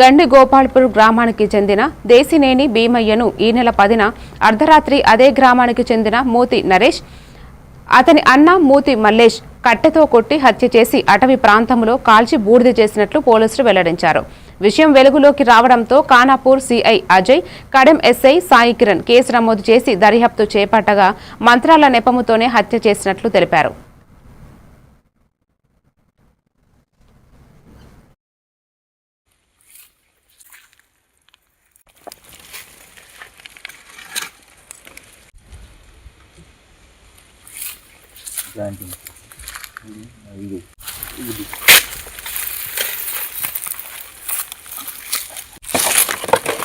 గండి గోపాల్పూర్ గ్రామానికి చెందిన దేశినేని భీమయ్యను ఈ నెల పదిన అర్ధరాత్రి అదే గ్రామానికి చెందిన మూతి నరేష్ అతని అన్న మూతి మల్లేష్ కట్టెతో కొట్టి హత్య చేసి అటవీ ప్రాంతంలో కాల్చి బూడిద చేసినట్లు పోలీసులు వెల్లడించారు. విషయం వెలుగులోకి రావడంతో Khanapur CI Ajay Kadem SI Sai Kiran case నమోదు చేసి దర్యాప్తు చేపట్టగా మంత్రాల నెపముతోనే హత్య చేసినట్లు తెలిపారు.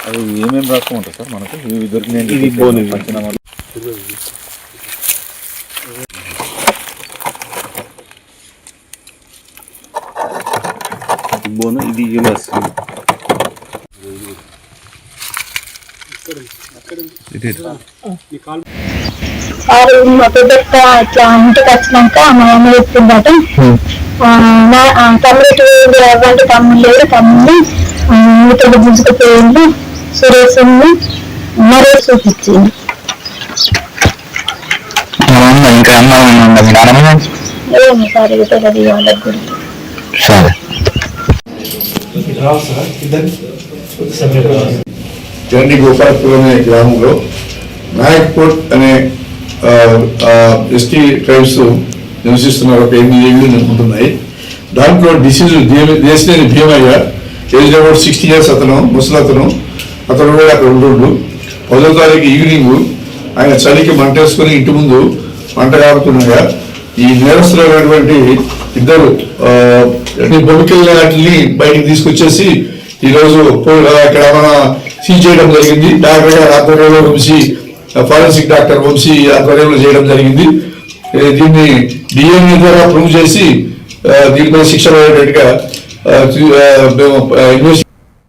అది ఏమేమి రకం ఉంటుంది సార్ మనకు? ఇవి దొరికినాయి ఇది బోను. పంచనామాలు. బోను ఇది వారు మా పెద్దక్క ఇట్లా ఇంటికి వచ్చినాక మా అమ్మ చెప్పిందట తమ్ముడు ఎవరంటే తమ్ముడు లేడు తమ్ముడు ఇతడు గుంజుకుపోయింది సురేష్ మరో చూపించింది. ఇంకా అమ్మ ఉందా? మీ నాన్నమ్మ ఏమి సార్ ఇది తెలియదు వాళ్ళకి గురించి సరే. చండి గోపాలపురం అనే గ్రామంలో నాయక్పూర్ అనే ఎస్టీ ట్రైబ్స్ నివసిస్తున్నారు ఒక ఎనిమిది ఏళ్ళు ఉంటున్నాయి. దాంట్లో disease దేశలేని Bheemaiah age about sixty years అతను ముసలతను. అతను కూడా అక్కడ ఉంటుండు. పదో తారీఖు ఈవినింగ్ ఆయన చలికి మంటేసుకొని ఇంటి ముందు మంట కారుతుండగా ఈ నేరస్తులైనటువంటి ఇద్దరు బొమ్మికల్ వాటిని బయటికి తీసుకొచ్చేసి ఈరోజు రోజు ఇక్కడ మన సీజ్ చేయడం జరిగింది. డాక్టర్ గారు ఆధ్వర్యంలో కలిసి ఫారెన్సిక్ డాక్టర్ వంశీ ఆధ్వర్యంలో చేయడం జరిగింది. దీన్ని డిఎన్ఏ ద్వారా ప్రూవ్ చేసి దీనిపై శిక్ష పడేటట్టుగా మేము,